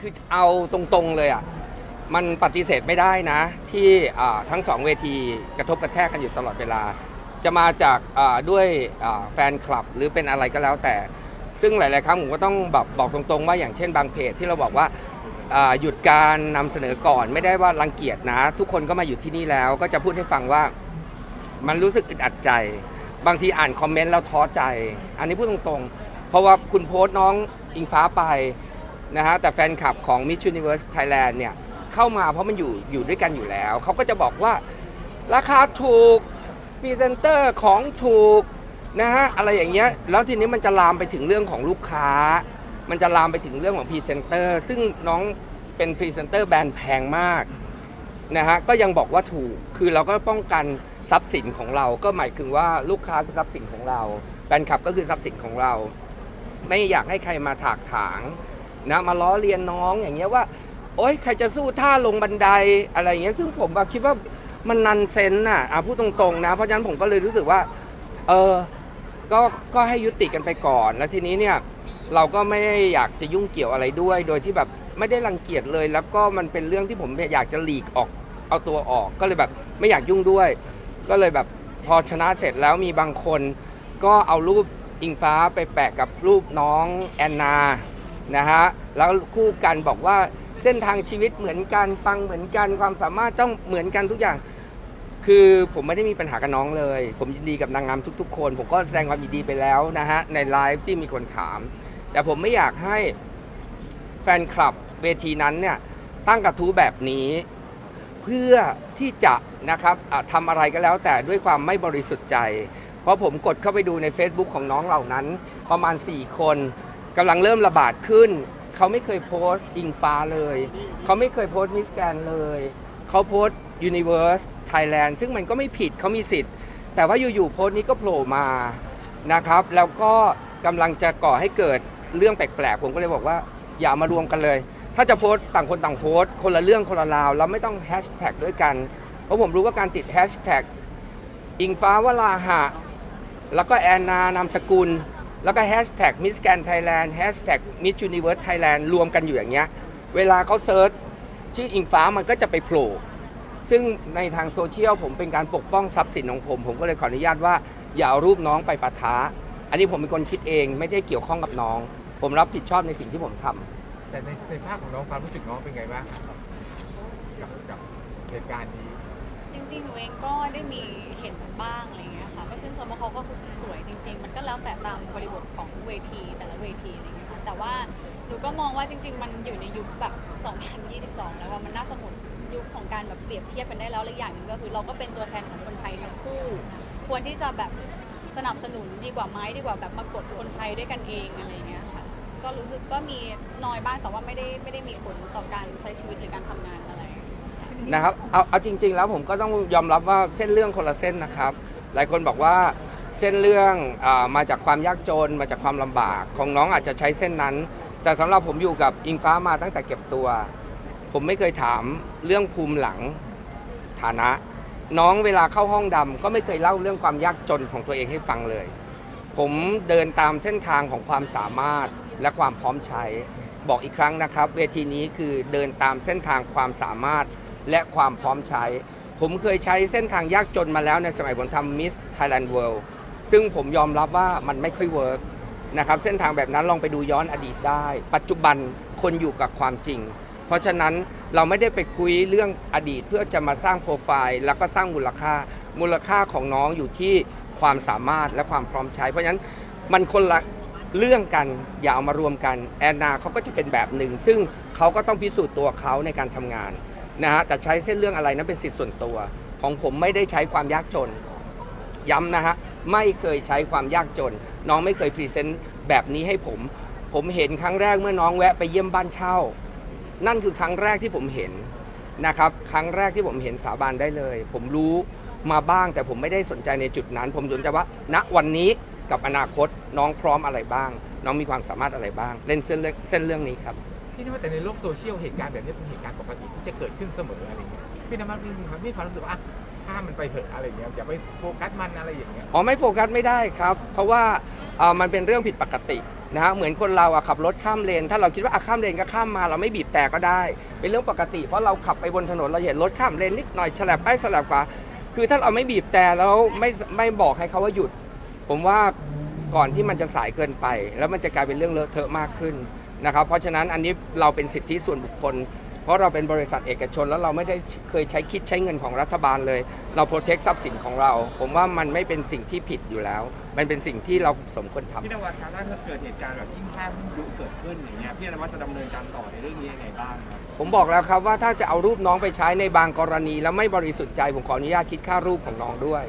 คือเอาตรงๆเลยอะมันปฏิเสธไม่ได้นะ ที่ทั้งสองเวทีกระทบกระแทกกันอยู่ตลอดเวลา จะมาจากด้วยแฟนคลับหรือเป็นอะไรก็แล้วแต่ ซึ่งหลาย ๆ ครั้งผมก็ต้องแบบบอกตรงๆ ว่าอย่างเช่นบางเพจที่เราบอกว่าหยุดการนำเสนอก่อนไม่ได้ว่ารังเกียจนะ ทุกคนก็มาอยู่ที่นี่แล้ว ก็จะพูดให้ฟังว่ามันรู้สึกอึดอัดใจ บางทีอ่านคอมเมนต์แล้วท้อใจ อันนี้พูดตรงๆ เพราะว่าคุณโพสต์น้องอิงฟ้าไป นะฮะแต่แฟนคลับของ Miss Universe Thailand เนี่ยเข้ามาเพราะมันอยู่อยู่ด้วยกันอยู่แล้ว เขาก็จะบอกว่าราคาถูกพรีเซนเตอร์ของถูกนะฮะอะไรอย่างเงี้ยแล้วทีนี้มันจะลามไปถึงเรื่องของลูกค้า มันจะลามไปถึงเรื่องของพรีเซนเตอร์ซึ่งน้องเป็นพรีเซนเตอร์แบรนด์แพงมากนะฮะก็ยังบอกว่าถูกคือเราก็ป้องกันทรัพย์สินของเรา ก็หมายถึงว่าลูกค้าคือทรัพย์สินของเราแฟนคลับก็คือทรัพย์สินของเรา ไม่อยากให้ใครมาถากถาง นะมาล้อเลียนน้องอย่างเงี้ยว่า โอ๊ยใครจะสู้ท่าลงบันไดอะไรอย่างเงี้ยซึ่งผมคิดว่ามันนันเซนน่ะอะพูดตรงๆนะ เพราะฉะนั้นผมก็เลยรู้สึกว่าเออก็ก็ให้ยุติกันไปก่อน แล้วทีนี้เนี่ยเราก็ไม่ได้อยากจะยุ่งเกี่ยวอะไรด้วย โดยที่แบบไม่ได้รังเกียจเลย แล้วก็มันเป็นเรื่องที่ผมอยากจะหลีกออกเอาตัวออก ก็เลยแบบไม่อยากยุ่งด้วย ก็เลยแบบพอชนะเสร็จแล้วมีบางคน ก็เอารูปอิงฟ้าไปแปะกับรูปน้องแอนนา นะฮะแล้วคู่กันบอกว่าเส้นทางชีวิตเหมือนกันปังเหมือนกันความสามารถต้องเหมือนกันทุกอย่าง คือผมไม่ได้มีปัญหากับน้องเลย ผมยินดีกับนางงามทุก ๆ คน ผมก็แสดงความยินดีไปแล้วนะฮะในไลฟ์ที่มีคนถาม แต่ผมไม่อยากให้แฟนคลับเวทีนั้นเนี่ยตั้งกระทู้แบบนี้ เพื่อที่จะนะครับทำอะไรก็แล้วแต่ด้วยความไม่บริสุทธิ์ใจ เพราะผมกดเข้าไปดูใน Facebook ของน้องเหล่านั้นประมาณ 4 คน กำลังเริ่มระบาดขึ้น เขาไม่เคยโพสต์อิงฟ้าเลย เขาไม่เคยโพสต์มิสแกนเลย เขาโพสต์ Universe Thailand ซึ่งมันก็ไม่ผิดเขามีสิทธิ์ แต่ว่าอยู่ๆโพสต์นี้ก็โผล่มานะครับ แล้วก็กำลังจะก่อให้เกิดเรื่องแปลกๆ ผมก็เลยบอกว่า อย่ามารวมกันเลย ถ้าจะโพสต์ต่างคนต่างโพสต์คนละเรื่องคนละราวแล้วไม่ต้องแฮชแท็กด้วยกัน เพราะผมรู้ว่าการติดแฮชแท็กอิงฟ้าวราหะ แล้วก็แอนนานามสกุล แล้วก็แฮชแท็กมิสแกนไทยแลนด์แฮชแท็กมิสยูนิเวิร์สไทยแลนด์รวมกันอยู่อย่างเงี้ย เวลาเขาเซิร์ชชื่ออิงฟ้ามันก็จะไปโผล่ซึ่งในทางโซเชียลผมเป็นการปกป้องทรัพย์สินของผม ผมก็เลยขออนุญาตว่าอย่าเอารูปน้องไปปะทะอันนี้ผมเป็นคนคิดเองไม่ได้เกี่ยวข้องกับน้อง ผมรับผิดชอบในสิ่งที่ผมทำ แต่ในในภาคของน้องความรู้สึกน้องเป็นไงบ้างครับกับกับเหตุการณ์นี้ จริงๆ หนูเองก็ได้มีเห็นบ้างอะไรเงี้ยค่ะ ก็ชื่นชมว่าเขาก็คือสวยจริง ๆ มันก็แล้วแต่ตามบริบทของเวทีแต่ละเวทีอะไรเงี้ยค่ะ แต่ว่าหนูก็มองว่าจริง ๆ มันอยู่ในยุคแบบ 2022 แล้วว่ามันน่าจะหมดยุคของการแบบเปรียบเทียบกันได้แล้วและอย่างหนึ่งก็คือเราก็เป็นตัวแทนของคนไทยทั้งคู่ ควรที่จะแบบสนับสนุนดีกว่าไหมดีกว่าแบบมากดคนไทยด้วยกันเองอะไรเงี้ยค่ะ ก็รู้สึกก็มีน้อยบ้างแต่ว่าไม่ได้ไม่ได้มีผลต่อการใช้ชีวิตหรือการทำงานอะไร นะครับเอาเอาจริง ๆ แล้วผมก็ต้องยอมรับว่าเส้นเรื่องคนละเส้นนะครับ หลายคนบอกว่าเส้นเรื่องอามาจากความยากจนมาจากความลำบาก ของน้องอาจจะใช้เส้นนั้น แต่สำหรับผมอยู่กับอิงฟ้ามาตั้งแต่เก็บตัว ผมไม่เคยถามเรื่องภูมิหลังฐานะ น้องเวลาเข้าห้องดำก็ไม่เคยเล่าเรื่องความยากจนของตัวเองให้ฟังเลย ผมเดินตามเส้นทางของความสามารถและความพร้อมใช้ บอกอีกครั้งนะครับ เวทีนี้คือเดินตามเส้นทางความสามารถ และความพร้อมใช้ ผมเคยใช้เส้นทางยากจนมาแล้วในสมัยผมทำมิสไทยแลนด์เวิลด์ซึ่งผมยอมรับว่ามันไม่ค่อยเวิร์กนะครับเส้นทางแบบนั้นลองไปดูย้อนอดีตได้ ปัจจุบันคนอยู่กับความจริง เพราะฉะนั้นเราไม่ได้ไปคุยเรื่องอดีตเพื่อจะมาสร้างโปรไฟล์ แล้วก็สร้างมูลค่ามูลค่าของน้องอยู่ที่ความสามารถและความพร้อมใช้ เพราะฉะนั้นมันคนละเรื่องกันอย่าเอามารวมกันแอนนาเขาก็จะเป็นแบบหนึ่ง ซึ่งเขาก็ต้องพิสูจน์ตัวเขาในการทำงาน นะฮะแต่ใช้เส้นเรื่องอะไรนั้นเป็นสิทธิส่วนตัว ของผมไม่ได้ใช้ความยากจน ย้ำนะฮะไม่เคยใช้ความยากจน น้องไม่เคยพรีเซนต์แบบนี้ให้ผม ผมเห็นครั้งแรกเมื่อน้องแวะไปเยี่ยมบ้านเช่า นั่นคือครั้งแรกที่ผมเห็นนะครับครั้งแรกที่ผมเห็นสาบานได้เลย ผมรู้มาบ้างแต่ผมไม่ได้สนใจในจุดนั้น ผมสนใจว่า ณวันนี้กับอนาคตน้องพร้อมอะไรบ้าง น้องมีความสามารถอะไรบ้าง เล่นเส้นเรื่องเส้นเรื่องนี้ครับ พี่นวัดแต่ในโลกโซเชียลเหตุการณ์แบบนี้เป็นเหตุการณ์ปกติที่จะเกิดขึ้นเสมออะไรเงี้ยพี่นวัดมีความมีความรู้สึกว่าอะข้ามมันไปเถอะอะไรเงี้ยอย่าไปโฟกัสมันอะไรอย่างเงี้ยอ๋อไม่โฟกัสไม่ได้ครับ เพราะว่าเอ่อมันเป็นเรื่องผิดปกตินะฮะเหมือนคนเราอะขับรถข้ามเลน ถ้าเราคิดว่าอะข้ามเลนก็ข้ามมาเราไม่บีบแต่ก็ได้ เป็นเรื่องปกติ เพราะเราขับไปบนถนนเราเห็นรถข้ามเลนนิดหน่อยฉลับไปฉลับขวาคือถ้าเราไม่บีบแต่แล้วไม่ไม่บอกให้เขาว่าหยุด ผมว่าก่อนที่มันจะสายเกินไป แล้วมันจะกลายเป็นเรื่องเลอะเทอะมากขึ้น นะครับเพราะฉะนั้นอันนี้เราเป็นสิทธิส่วนบุคคล เพราะเราเป็นบริษัทเอกชน แล้วเราไม่ได้เคยใช้คิดใช้เงินของรัฐบาลเลย เราโปรเทคทรัพย์สินของเรา ผมว่ามันไม่เป็นสิ่งที่ผิดอยู่แล้ว มันเป็นสิ่งที่เราสมควรทำ พี่นวัดครับถ้าเกิดเหตุการณ์แบบยิ่งภาพยิ่งยุเกิดขึ้นอย่างเงี้ยพี่นวัดจะดำเนินการต่อในเรื่องนี้ยังไงบ้างครับผมบอกแล้วครับว่าถ้าจะเอารูปน้องไปใช้ในบางกรณี แล้วไม่บริสุทธิ์ใจผมขออนุญาตคิดค่ารูปของน้องด้วย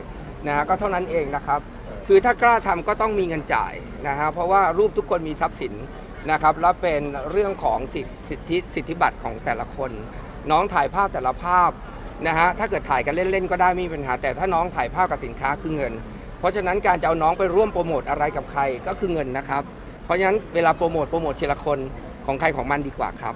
นะฮะก็เท่านั้นเองนะครับ คือถ้ากล้าทำก็ต้องมีเงินจ่ายนะฮะเพราะว่ารูปทุกคนมีทรัพย์สิน นะครับแล้วเป็นเรื่องของสิทธิสิทธิสิทธิบัตรของแต่ละคน น้องถ่ายภาพแต่ละภาพนะฮะถ้าเกิดถ่ายกันเล่นๆก็ได้ไม่มีปัญหา แต่ถ้าน้องถ่ายภาพกับสินค้าคือเงิน เพราะฉะนั้นการจะเอาน้องไปร่วมโปรโมทอะไรกับใครก็คือเงินนะครับ เพราะฉะนั้นเวลาโปรโมทโปรโมททีละคนของใครของมันดีกว่าครับ